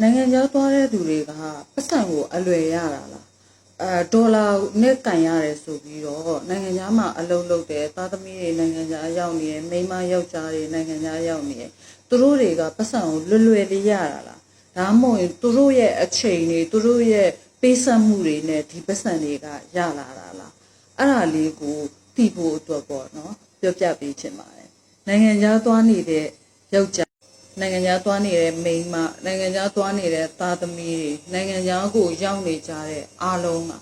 နိုင်ငံခြားသွားတဲ့သူတွေကပတ်စံကိုအလွယ်ရတာလားအဲဒေါ်လာနဲ့ကန်ရတယ်ဆိုပြီးတော့နိုင်ငံခြားမှာအလုပ်လုပ်တယ်သားသမီးတွေနိုင်ငံခြားရောက်နေတယ်မိန်းမယောက်ျားတွေနိုင်ငံခြားရောက်နေတယ်သူတို့တွေကပတ်စံကိုလွယ်လွယ်လေးရတာလားဒါမှမဟုတ်ရင်သူတို့ရဲ့အချိန်တွေသူတို့ရဲ့ပေးဆက်မှုတွေနဲ့ဒီပတ်စံတွေကရလာတာလားအဲ့ဒါလေးကိုသိဖို့အတွက်ပေါ့နော်ပြောပြပေးချင်ပါတယ်နိုင်ငံခြားသွားနေတဲ့ယောက်ျား နိုင်ငံခြားသွားနေတဲ့မိန်းမနိုင်ငံခြားသွားနေတဲ့သားသမီးတွေနိုင်ငံခြားကိုရောက်နေကြတဲ့အားလုံးက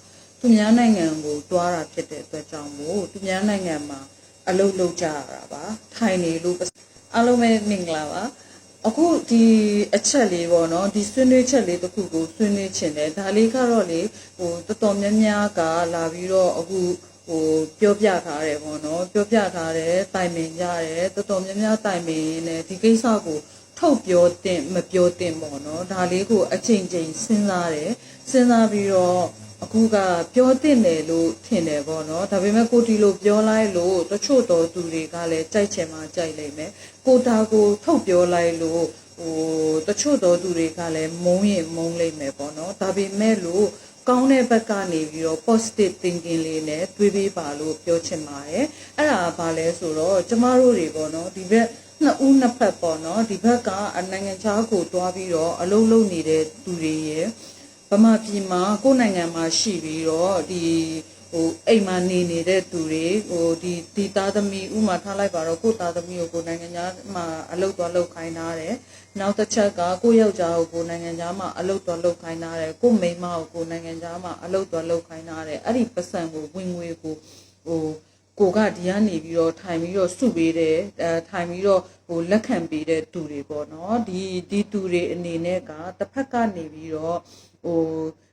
သူများနိုင်ငံကိုတွားတာဖြစ်တဲ့အတွက်ကြောင့်မို့သူများနိုင်ငံမှာအလုပ်လုပ်ကြရတာပါထိုင်နေလို့ပစအားလုံးပဲမင်္ဂလာပါအခုဒီအချက်လေးပေါ့နော်ဒီဆွေးနွေးချက်လေးတစ်ခုကိုဆွေးနွေးချင်တယ်ဒါလေးကတော့လေဟိုတော်တော်များများကလာပြီးတော့အခုဟိုပြောပြထားတယ်ပေါ့နော်ပြောပြထားတယ်တိုင်ပင်ကြတယ်တော်တော်များများတိုင်ပင်နေဒီကိစ္စကို ထုတ်ပြောတင်မပြောတင်ပေါ့နော်ဒါလေးကိုအချိန်ချင်းစဉ်းစားတယ်စဉ်းစားပြီးတော့အခုကပြောတင်တယ်လို့ထင်တယ်ပေါ့နော်ဒါပေမဲ့ကိုတီလိုပြောလိုက်လို့တချို့တော်သူတွေကလည်းကြိုက်ချင်မှကြိုက်လိမ့်မယ်ကိုတာကိုထုတ်ပြောလိုက်လို့ဟိုတချို့တော်သူတွေကလည်းမုန်းရင်မုန်းလိမ့်မယ်ပေါ့နော်ဒါပေမဲ့လို့ကောင်းတဲ့ဘက်ကနေပြီးတော့ positive thinking လေးနဲ့တွေးပေးပါလို့ပြောချင်ပါတယ်အဲ့ဒါကဘာလဲဆိုတော့ကျမတို့တွေပေါ့နော်ဒီဘက် နှစ်ဦးနှစ်ဖက်ပေါ့နော်ဒီဘက်ကနိုင်ငံခြားကိုတွားပြီးတော့အလုပ်လုပ်နေတဲ့သူတွေရဲ့ဗမာပြည်မှာကိုယ်နိုင်ငံမှာရှိပြီးတော့ဒီဟိုအိမ်မှာနေနေတဲ့သူတွေဟိုဒီဒီသားသမီးဥမာထားလိုက်ပါတော့ကိုယ်သားသမီးကိုကိုယ်နိုင်ငံခြားမှာအလုပ်သွားလုပ်ခိုင်းထားတယ်နောက်တစ်ချက်ကကိုယ့်ယောက်ျားကိုကိုယ်နိုင်ငံခြားမှာအလုပ်သွားလုပ်ခိုင်းထားတယ်ကိုယ့်မိန်းမကိုကိုယ်နိုင်ငံခြားမှာအလုပ်သွားလုပ်ခိုင်းထားတယ်အဲ့ဒီပတ်စံကိုဝင်ငွေကိုဟို ကိုကဒီကနေပြီးတော့ထိုင်ပြီးတော့စုပေးတယ်အဲထိုင်ပြီးတော့ဟိုလက်ခံပေးတဲ့သူတွေပေါ့နော်ဒီဒီသူတွေအနေနဲ့ကတစ်ဖက်ကနေပြီးတော့ဟို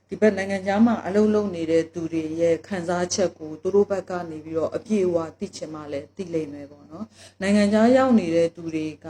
ဒီဘက်နိုင်ငံခြားမှာအလုပ်လုပ်နေတဲ့သူတွေရဲ့ခံစားချက်ကိုသူတို့ဘက်ကနေပြီးတော့အပြည့်အဝသိချင်မှလည်းသိလိမ့်မယ်ပေါ့နော်နိုင်ငံခြားရောက်နေတဲ့သူတွေက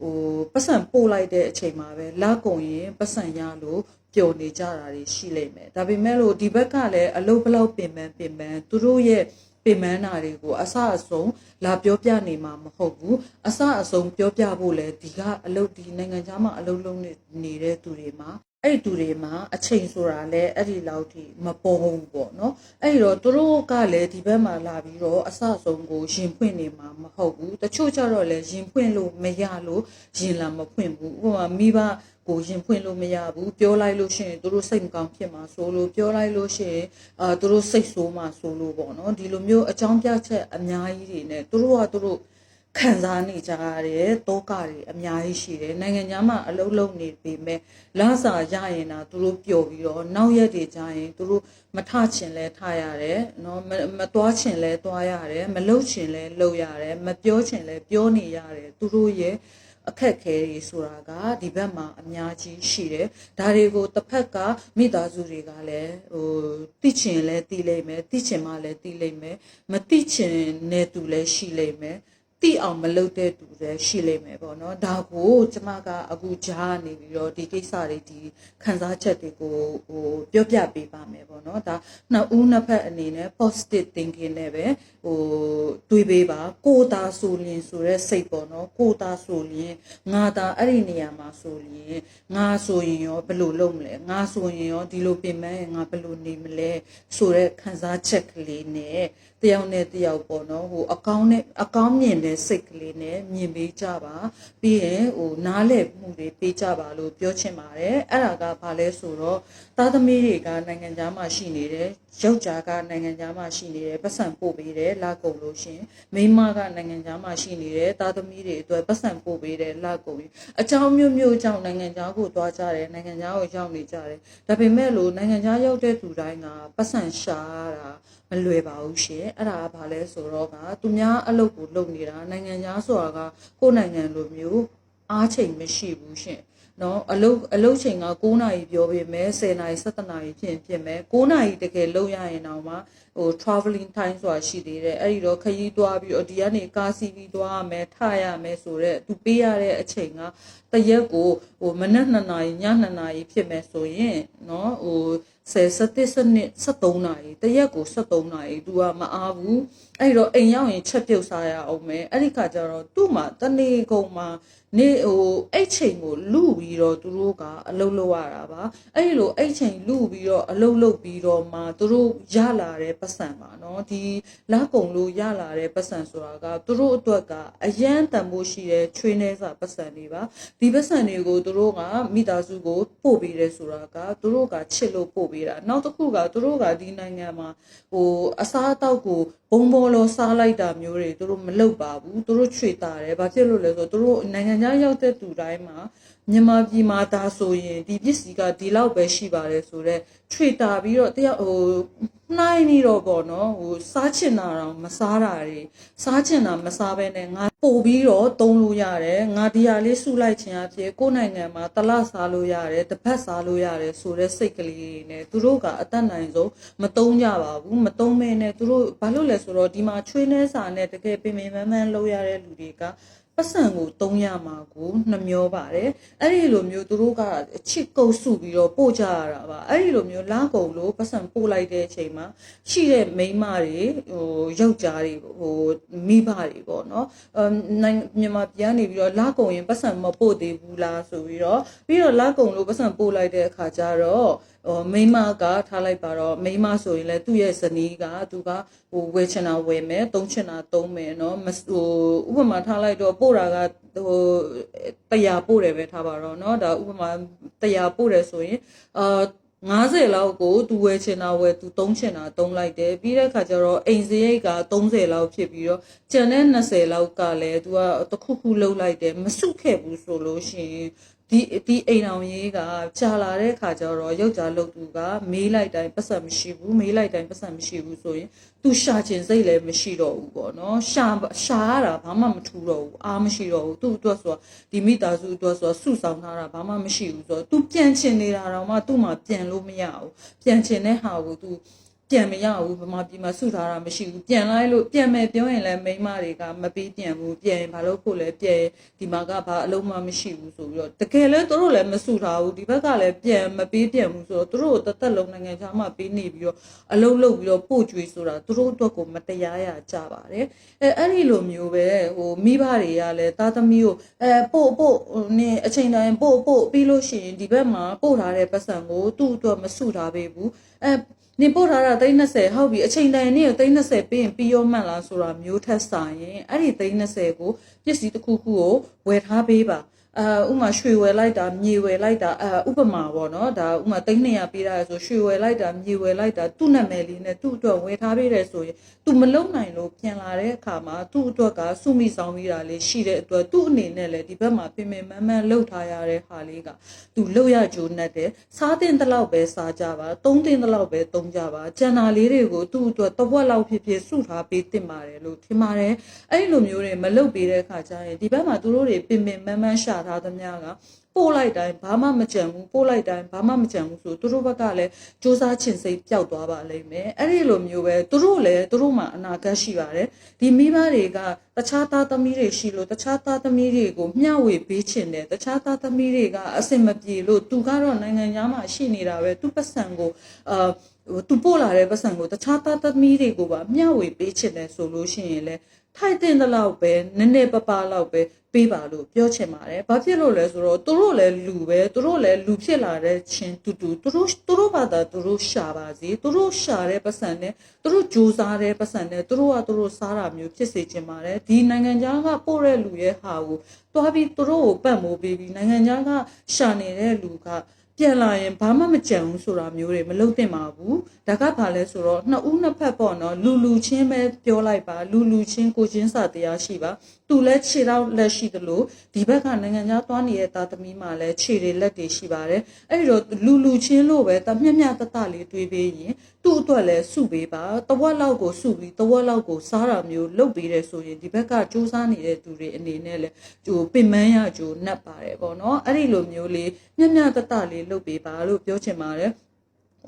ဟိုပတ်စံပို့လိုက်တဲ့အချိန်မှာပဲလက်ကုံရင်ပတ်စံရလို့ပျော်နေကြတာတွေရှိလိမ့်မယ်ဒါပေမဲ့လို့ဒီဘက်ကလည်းအလုပ်ဘလောက်ပင်ပန်းပင်ပန်းသူတို့ရဲ့ ပင်ပန်းတာတွေကိုအဆအဆုံးလာပြောပြနေမှာမဟုတ်ဘူးအဆအဆုံးပြောပြဖို့လဲဒီကအလုပ်ဒီနိုင်ငံခြားမှာအလုပ်လုပ်နေနေတဲ့သူတွေမှာအဲ့ဒီသူတွေမှာအချိန်ဆိုတာလဲအဲ့ဒီလောက်ထိမပေါ်ဘူးပေါ့နော်အဲ့ဒီတော့သူတို့ကလည်းဒီဘက်မှာလာပြီးတော့အဆအဆုံးကိုရင်ဖွင့်နေမှာမဟုတ်ဘူးတချို့ကျတော့လဲရင်ဖွင့်လို့မရလို့ရင်လာမဖွင့်ဘူးဥပမာမိဘ ကိုရင်ဖွင့်လို့မရဘူးပြောလိုက်လို့ရှိရင်သူတို့စိတ်မကောင်းဖြစ်မှာဆိုလို့ပြောလိုက်လို့ရှိရင်အာသူတို့စိတ်ဆိုးမှာဆိုလို့ပေါ့နော်ဒီလိုမျိုးအကြောင်းပြချက်အများကြီးတွေနဲ့သူတို့ကသူတို့ခံစားနေကြရတဲ့တောကတွေအများကြီးရှိတယ်နိုင်ငံခြားမှာအလုပ်လုပ်နေပေမဲ့လစာရရင်တာသူတို့ပျော်ပြီးတော့နောက်ရက်တွေကျရင်သူတို့မထချင်လဲထရတယ်နော်မမသွားချင်လဲသွားရတယ်မလုပ်ချင်လဲလုပ်ရတယ်မပြောချင်လဲပြောနေရတယ်သူတို့ရဲ့ အခက်ခဲတွေဆိုတာကဒီဘက်မှာအများကြီးရှိတယ်ဒါတွေကိုတစ်ဖက်ကမိသားစုတွေကလည်းဟိုသိချင်လဲသိလိမ့်မယ်သိချင်မှလည်းသိလိမ့်မယ်မသိချင်တဲ့သူလည်းရှိလိမ့်မယ် သိအောင်မလုပ်တဲ့သူလည်းရှိလိမ့်မယ်ပေါ့နော်ဒါကိုကျမကအခုကြားနေပြီးတော့ဒီကိစ္စတွေဒီခံစားချက်တွေကိုဟိုပြောပြပေးပါမယ်ပေါ့နော်ဒါနှစ်ဦးနှစ်ဖက်အနေနဲ့ positive thinking နဲ့ပဲဟိုတွေးပေးပါကိုယ်သာဆိုလျင်ဆိုတဲ့စိတ်ပေါ့နော်ကိုယ်သာဆိုလျင်ငါသာအဲ့ဒီနေရာမှာဆိုလျင်ငါဆိုရင်ရောဘယ်လိုလုပ်မလဲငါဆိုရင်ရောဒီလိုပြင်ပန်းရင်ငါဘယ်လိုနေမလဲဆိုတဲ့ခံစားချက်ကလေးနဲ့တ ယောက်နဲ့တယောက်ပေါ့နော်ဟိုအကောင်းနဲ့အကောင်းမြင်တဲ့စိတ်ကလေးနဲ့မြင်ပေးကြပါပြီးရင်ဟိုနားလည်မှုတွေပေးကြပါလို့ပြောချင်ပါတယ်အဲ့ဒါကဘာလဲဆိုတော့သားသမီးတွေကနိုင်ငံသားမှာရှိနေတယ်ယောက်ျားကနိုင်ငံသားမှာရှိနေတယ်ပတ်စံပို့ပေးတယ်လာကုန်လို့ရှရင်မိန်းမကနိုင်ငံသားမှာရှိနေတယ်သားသမီးတွေအတွက်ပတ်စံပို့ပေးတယ်လာကုန်ရင်အကြောင်းမျိုးမျိုးကြောင့်နိုင်ငံသားကိုတွားကြတယ်နိုင်ငံသားကိုရောက်နေကြတယ်ဒါပေမဲ့လို့နိုင်ငံသားရောက်တဲ့သူတိုင်းကပတ်စံရှာတာမလွယ်ပါဘူးရှင်အဲ့ဒါကဘာလဲဆိုတော့ကသူများအလုပ်ကိုလုပ်နေတာနိုင်ငံသားဆိုတာကကိုယ်နိုင်ငံလိုမျိုးအားချိန်မရှိဘူးရှင်နော်အလုတ်အလုတ်ချိန်က9နာရီပြောပေးမယ်10နာရီ17နာရီဖြစ်ရင်ဖြစ်မယ်9နာရီတကယ်လုံးရရင်တော့မှဟို traveling time ဆိုတာရှိသေးတယ်အဲ့ဒီတော့ခရီးသွားပြီးတော့ဒီကနေကားစီးပြီးသွားရမယ်ထရမယ်ဆိုတော့သူပေးရတဲ့အချိန်ကတရက်ကိုဟိုမနက်2နာရီည2နာရီဖြစ်မယ်ဆိုရင်နော်ဟို10 17စနစ်73နာရီတရက်ကို73နာရီ तू ကမအားဘူးအဲ့တော့အိမ်ရောက်ရင်ချက်ပြုတ်စားရအောင်မယ်အဲ့ဒီခါကျတော့သူ့မှာတနေကုန်မှာနေဟိုအဲ့ချိန်ကိုလူပြီးတော့သူတို့ကအလုပ်လုပ်ရတာပါအဲ့ဒီလိုအဲ့ချိန်လူပြီးတော့အလုပ်လုပ်ပြီးတော့မှသူတို့ရလာတဲ့ပတ်စံပါเนาะဒီလာကုံလို့ရလာတဲ့ပတ်စံဆိုတာကသူတို့အတွက်ကအရန်တန်ဖို့ရှိတဲ့ချွေးနှဲစာပတ်စံတွေပါဒီပတ်စံတွေကိုသူတို့ကမိသားစုကိုပို့ပေးတယ်ဆိုတာကသူတို့ကချစ်လို့ပို့ ပေးတာနောက်တစ်ခုကသူတို့ကဒီနိုင်ငံမှာဟိုအစားအသောက်ကိုဘုံဘောလောစားလိုက်တာမျိုးတွေသူတို့မလုပ်ပါဘူးသူတို့ချွေတာတယ်ဘာဖြစ်လို့လဲဆိုတော့သူတို့နိုင်ငံခြားရောက်တဲ့သူတိုင်းမှာမြန်မာပြည်မှာဒါဆိုရင်ဒီပစ္စည်းကဒီလောက်ပဲရှိပါတယ်ဆိုတော့ချွေတာပြီးတော့တရားဟိုနှိုင်းပြီးတော့ပေါ့နော်ဟိုစားချင်တာတော့မစားတာတွေစားချင်တာမစားဘဲနဲ့ငါပို့ပြီးတော့တုံးလို့ရတယ်ငါဒီဟာလေးစုလိုက်ခြင်းအဖြစ်ကိုယ်နိုင်ငံမှာတလစားလို့ရတယ်တစ်ဖက်စားလို့ရတယ်ဆိုတဲ့စိတ်ကလေးတွေနဲ့သူတို့ကအသက်နိုင်ဆုံးမတုံးကြပါဘူးမတုံးမဲနဲ့သူတို့ဘာလို့လဲဆိုတော့ဒီမှာချွေးနှဲစာနဲ့တကယ်ပင်ပင်ပန်းပန်းလုပ်ရတဲ့လူတွေက ပတ်စံကိုတုံးရမှာကိုနှမျောပါတယ်အဲ့ဒီလိုမျိုးသူတို့ကအချစ်ကုတ်စုပြီးတော့ပို့ကြရတာပါအဲ့ဒီလိုမျိုးလာကုန်လို့ပတ်စံပို့လိုက်တဲ့အချိန်မှာရှိတဲ့မိန်းမတွေဟိုယောက်ျားတွေဟိုမိဘတွေပေါ့နော်အမ်နိုင်မြန်မာပြည်ကနေပြီးတော့လာကုန်ရင်ပတ်စံမပို့သေးဘူးလားဆိုပြီးတော့ပြီးတော့လာကုန်လို့ပတ်စံပို့လိုက်တဲ့အခါကျတော့ ဟိုမိန်းမကထားလိုက်ပါတော့မိန်းမဆိုရင်လည်းသူ့ရဲ့ဇနီးကသူကဟိုဝယ်ချင်တာဝယ်မယ်သုံးချင်တာသုံးမယ်เนาะဟိုဥပမာထားလိုက်တော့ပို့တာကဟိုတရားပို့တယ်ပဲထားပါတော့เนาะဒါဥပမာတရားပို့တယ်ဆိုရင်အာ90လောက်ကိုသူဝယ်ချင်တာဝယ်သူသုံးချင်တာသုံးလိုက်တယ်ပြီးတဲ့အခါကျတော့အိမ်စရိတ်က30လောက်ဖြစ်ပြီးတော့ကျန်တဲ့20လောက်ကလည်းသူကတခုခုလှုပ်လိုက်တယ်မစုခဲ့ဘူးဆိုလို့ရှိရင် ဒီဒီအိမ်အောင်ရေးကကြာလာတဲ့အခါကျတော့ယောက်ျားလုတ်သူကမေးလိုက်တိုင်းပတ်စံမရှိဘူးမေးလိုက်တိုင်းပတ်စံမရှိဘူးဆိုရင်သူရှာကျင်စိတ်လည်းမရှိတော့ဘူးပေါ့နော်ရှာရှာရတာဘာမှမထူတော့ဘူးအားမရှိတော့ဘူးသူ့အတွက်ဆိုဒီမိသားစုအတွက်ဆိုစုဆောင်ထားတာဘာမှမရှိဘူးဆိုတော့ तू ပြန်ချင်နေတာတော့မှသူ့မှာပြန်လို့မရဘူးပြန်ချင်တဲ့ဟာကို तू ပြန်မရဘူးဗမာပြည်မှာစုထားတာမရှိဘူးပြန်လိုက်လို့ပြန်မယ်ပြောရင်လည်းမိန်းမတွေကမပေးပြန်ဘူးပြန်ရင်ဘာလို့ဖို့လဲပြန်ဒီမှာကဘာအလုံးမမရှိဘူးဆိုပြီးတော့တကယ်လဲသူတို့လည်းမစုထားဘူးဒီဘက်ကလည်းပြန်မပေးပြန်ဘူးဆိုတော့သူတို့တသက်လုံးနိုင်ငံခြားမှာပေးနေပြီးတော့အလုံးလုံးပြီးတော့ပို့ကြွေးဆိုတာသူတို့အတွက်ကိုမတရားရကြပါတယ်အဲအဲ့ဒီလိုမျိုးပဲဟိုမိဘတွေကလည်းသားသမီးကိုအဲပို့ပို့နင်းအချိန်တိုင်းပို့ပို့ပြီးလို့ရှိရင်ဒီဘက်မှာပို့ထားတဲ့ပတ်စံကိုသူ့အတွက်မစုထားပေးဘူးအဲ နေပို့ထားတာ320ဟုတ်ပြီအချိန်တိုင်းနေ့ကို320ပေးရင်ပြီးရောမှန်လားဆိုတာမျိုးထက်စာရင်အဲ့ဒီ320ကိုပစ္စည်းတစ်ခုခုကိုဝယ်ထားပေးပါ အာဥမာရွှေဝယ်လိုက်တာမြေဝယ်လိုက်တာအာဥပမာပေါ့နော်ဒါဥမာ300ပေးတာဆိုရွှေဝယ်လိုက်တာမြေဝယ်လိုက်တာသူ့နာမည်လေးနဲ့သူ့အတွက်ဝယ်ထားပေးတယ်ဆိုရင် तू မလုံနိုင်လို့ပြန်လာတဲ့အခါမှာသူ့အတွက်ကစုမိဆောင်ပြီးတာလေးရှိတဲ့အတွက်သူ့အနေနဲ့လည်းဒီဘက်မှာပင်ပင်မန်းမန်းလှုပ်ထားရတဲ့ဟာလေးက तू လှုပ်ရကြိုးနဲ့တယ်စားတင်တဲ့လောက်ပဲစားကြပါသုံးတင်တဲ့လောက်ပဲသုံးကြပါကျန်တာလေးတွေကိုသူ့အတွက်တဝက်လောက်ဖြစ်ဖြစ်စုထားပေးတင်ပါတယ်လို့ထင်ပါတယ်အဲ့ဒီလိုမျိုးတွေမလုပ်ပေးတဲ့အခါကျရင်ဒီဘက်မှာသူတို့တွေပင်ပင်မန်းမန်းရှာထားသမျှကပို့လိုက်တိုင်းဘာမှမကြံဘူးပို့လိုက်တိုင်းဘာမှမကြံဘူးဆိုသူတို့ဘက်ကလည်းစူးစမ်းချင်စိတ်ပျောက်သွားပါလိမ့်မယ်အဲ့ဒီလိုမျိုးပဲသူတို့လည်းသူတို့မှာအနာဂတ်ရှိပါတယ်ဒီမိဘတွေကတခြားသားသမီးတွေရှိလို့တခြားသားသမီးတွေကိုမျှဝေပေးချင်တယ်တခြားသားသမီးတွေကအစင်မပြေလို့သူကတော့နိုင်ငံသားမှာရှိနေတာပဲသူပတ်စံကိုအာဟိုသူပို့လာတဲ့ပတ်စံကိုတခြားသားသမီးတွေကိုပါမျှဝေပေးချင်တယ်ဆိုလို့ရှိရင်လည်း ထိုက်တဲ့လောက်ပဲနည်းနည်းပပလောက်ပဲပေးပါလို့ပြောချင်ပါတယ်။ဘာဖြစ်လို့လဲဆိုတော့သူတို့လည်းလူပဲသူတို့လည်းလူဖြစ်လာတဲ့ချင်းတူတူသူတို့သူတို့ဘာသာသူတို့ရှာပါစေသူတို့ရှာတဲ့ပတ်စံနဲ့သူတို့ကြိုးစားတဲ့ပတ်စံနဲ့သူတို့ကသူတို့စားတာမျိုးဖြစ်စေချင်ပါတယ်။ဒီနိုင်ငံခြားကပို့တဲ့လူရဲ့ဟာကိုတွားပြီးသူတို့ကိုပတ်မိုးပေးပြီးနိုင်ငံခြားကရှာနေတဲ့လူက ပြန်လာရင်ဘာမှမကြံဘူးဆိုတာမျိုးတွေမလုပ်သင့်ပါဘူးဒါကဘာလဲဆိုတော့နှစ်ဦးနှစ်ဖက်ပေါ့နော်လူလူချင်းပဲပြောလိုက်ပါလူလူချင်းကိုချင်းစာတရားရှိပါသူလည်းခြေတော့လက်ရှိတယ်လို့ဒီဘက်ကနိုင်ငံခြားသွားနေတဲ့သားသမီးမှလည်းခြေတွေလက်တွေရှိပါတယ်အဲ့ဒီတော့လူလူချင်းလို့ပဲတမျက်မျက်တတလေးတွေးပေးရင်သူ့အတွက်လည်းစုပေးပါတဝက်လောက်ကိုစုပြီးတဝက်လောက်ကိုစားတာမျိုးလုပ်ပေးတယ်ဆိုရင်ဒီဘက်ကစူးစမ်းနေတဲ့သူတွေအနေနဲ့လည်းဟိုပင်မန်းရကြိုနှက်ပါတယ်ပေါ့နော်အဲ့ဒီလိုမျိုးလေးမျက်မျက်တတလေးလုပ်ပေးပါလို့ပြောချင်ပါတယ်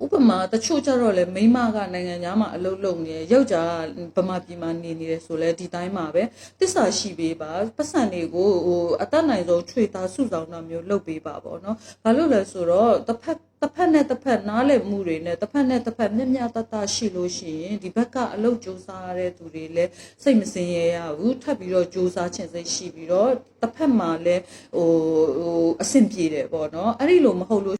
ဥပမာတချို့ကြတော့လေမိန်းမကနိုင်ငံသားမှာအလုပ်လုပ်နေရယောက်ျားဗမာပြည်မှာနေနေတယ်ဆိုလဲဒီတိုင်းမှာပဲတစ္ဆာရှိပေးပါပတ်စံတွေကိုဟိုအသက်နိုင်ဆုံးထွေသားစုဆောင်တာမျိုးလုပ်ပေးပါပေါ့နော်ဘာလို့လဲဆိုတော့တစ်ဖက် တစ်ဖက်နဲ့တစ်ဖက်နားလည်မှုတွေနဲ့တစ်ဖက်နဲ့တစ်ဖက်မျက်မျှတတရှိလို့ရှိရင်ဒီဘက်ကအလုပ်ကြိုးစားရတဲ့သူတွေလည်းစိတ်မစင်ရရဘူးထပ်ပြီးတော့ကြိုးစားခြင်းစိတ်ရှိပြီးတော့တစ်ဖက်မှာလည်းဟိုဟိုအဆင်ပြေတယ်ပေါ့နော်အဲ့ဒီလိုမဟုတ်လို့